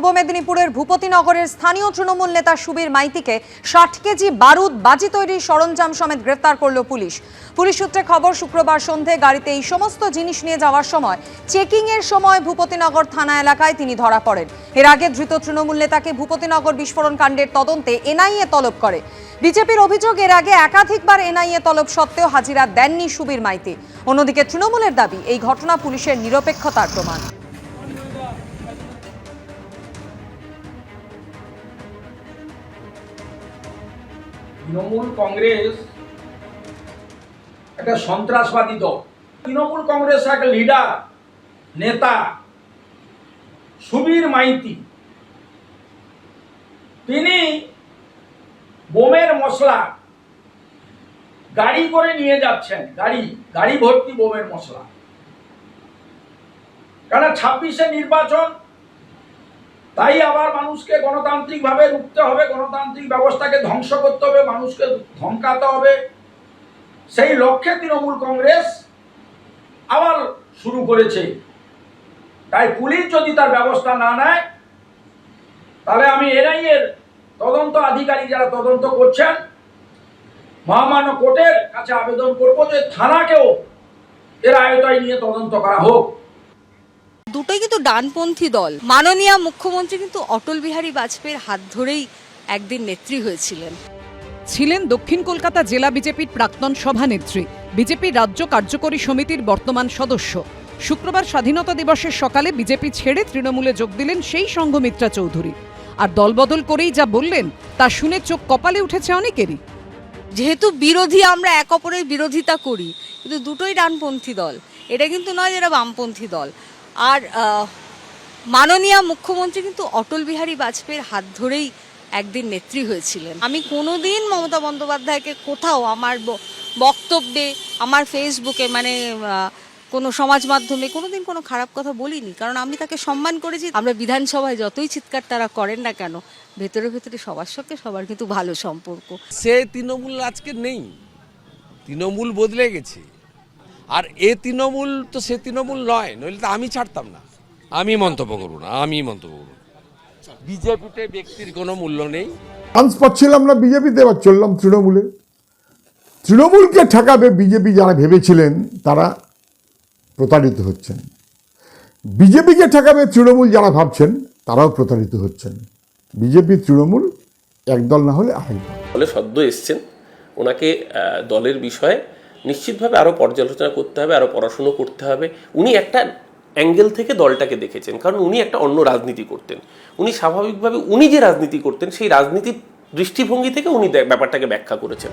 পূর্ব মেদিনীপুরের ভূপতিনগরের স্থানীয় তৃণমূল নেতা সুবীর মাইতিকে ষাট কেজি বারুদ বাজি তৈরির সরঞ্জাম সমেত গ্রেফতার করল পুলিশ। পুলিশ সূত্রে খবর, শুক্রবার সন্ধে গাড়িতে এই সমস্ত জিনিস নিয়ে যাওয়ার সময় চেকিং এর সময় ভূপতিনগর থানা এলাকায় তিনি ধরা পড়েন। এর আগে ধৃত তৃণমূল নেতাকে ভূপতিনগর বিস্ফোরণ কাণ্ডের তদন্তে এনআইএ তলব করে। বিজেপির অভিযোগ, এর আগে একাধিকবার এনআইএ তলব সত্ত্বেও হাজিরা দেননি সুবীর মাইতি। অন্যদিকে তৃণমূলের দাবি, এই ঘটনা পুলিশের নিরপেক্ষতার প্রমাণ। তৃণমূল কংগ্রেস একটা সন্ত্রাসবাদী দল। তৃণমূল কংগ্রেস এক লিডার নেতা, সুবীর মাইতি। তিনি বোমের মশলা গাড়ি করে নিয়ে যাচ্ছেন, গাড়ি গাড়ি ভর্তি বোমের মশলা। কারণ ছাব্বিশে নির্বাচন তাই আবার মানুষকে গণতান্ত্রিকভাবে রুখতে হবে, গণতান্ত্রিক ব্যবস্থাকে ধ্বংস করতে হবে, মানুষকে ধমকাতে হবে। সেই লক্ষ্যে তৃণমূল কংগ্রেস আবার শুরু করেছে। তাই পুলিশ যদি তার ব্যবস্থা না নেয়, তাহলে আমি এনআইএর তদন্ত আধিকারিক যারা তদন্ত করছেন, মহামান্য কোর্টের কাছে আবেদন করব যে থানাকেও এর আয়তায় নিয়ে তদন্ত করা হোক। দুটোই কিন্তু ডানপন্থী দল। মাননীয় মুখ্যমন্ত্রী কিন্তু অটল বিহারী বাজপেয়ীর হাত ধরেই একদিন নেত্রী হয়েছিলেন। ছিলেন দক্ষিণ কলকাতা জেলা বিজেপির প্রাক্তন সভানেত্রী। বিজেপির রাজ্য কার্যকরী সমিতির বর্তমান সদস্য। শুক্রবার স্বাধীনতা দিবসের সকালে বিজেপি ছেড়ে তৃণমূলে যোগ দিলেন সেই সংঘমিত্রা চৌধুরী। আর দলবদল করেই যা বললেন তা শুনে চোখ কপালে উঠেছে অনেকেরই। যেহেতু বিরোধী আমরা এক অপরের বিরোধিতা করি কিন্তু দুটোই ডানপন্থী দল। এটা কিন্তু নয় যেটা বামপন্থী দল। আর মাননীয় মুখ্যমন্ত্রী কিন্তু অটল বিহারী বাজপেয়ীর হাত ধরেই একদিন নেত্রী হয়েছিলেন। আমি কোনোদিন মমতা বন্দ্যোপাধ্যায়কে কোথাও আমার বক্তব্যে, আমার ফেসবুকে মানে কোনো সমাজ মাধ্যমে কোনোদিন কোনো খারাপ কথা বলিনি। কারণ আমি তাকে সম্মান করেছি। আমরা বিধানসভায় যতই চিৎকার তারা করেন না কেন, ভেতরে ভেতরে সবার সঙ্গে সবার কিন্তু ভালো সম্পর্ক। সে তৃণমূল আজকে নেই। তৃণমূল বদলে গেছে। আর এ তৃণমূল তো সে তৃণমূল নয় নইলে তো আমি ছাড়তাম না। আমি মন্তব্য করব না আমি মন্তব্য করব বিজেপিতে ব্যক্তির কোনো মূল্য নেই। চান্স পাচ্ছিলাম না বিজেপিতে এবার চললাম তৃণমূলে। তৃণমূলকে ঠেকাবে বিজেপি যারা ভেবেছিলেন তারা প্রতারিত হচ্ছেন। বিজেপিকে ঠেকাবে তৃণমূল যারা ভাবছেন তারাও প্রতারিত হচ্ছেন। বিজেপি তৃণমূল একদল না হলে আরেক দল। দলে সদ্য এসছেন। ওনাকে দলের বিষয়ে নিশ্চিতভাবে আরও পর্যালোচনা করতে হবে আরও পড়াশুনো করতে হবে। উনি একটা অ্যাঙ্গেল থেকে দলটাকে দেখেছেন, কারণ উনি একটা অন্য রাজনীতি করতেন। উনি স্বাভাবিকভাবে উনি যে রাজনীতি করতেন, সেই রাজনীতির দৃষ্টিভঙ্গি থেকে উনি ব্যাপারটাকে ব্যাখ্যা করেছেন।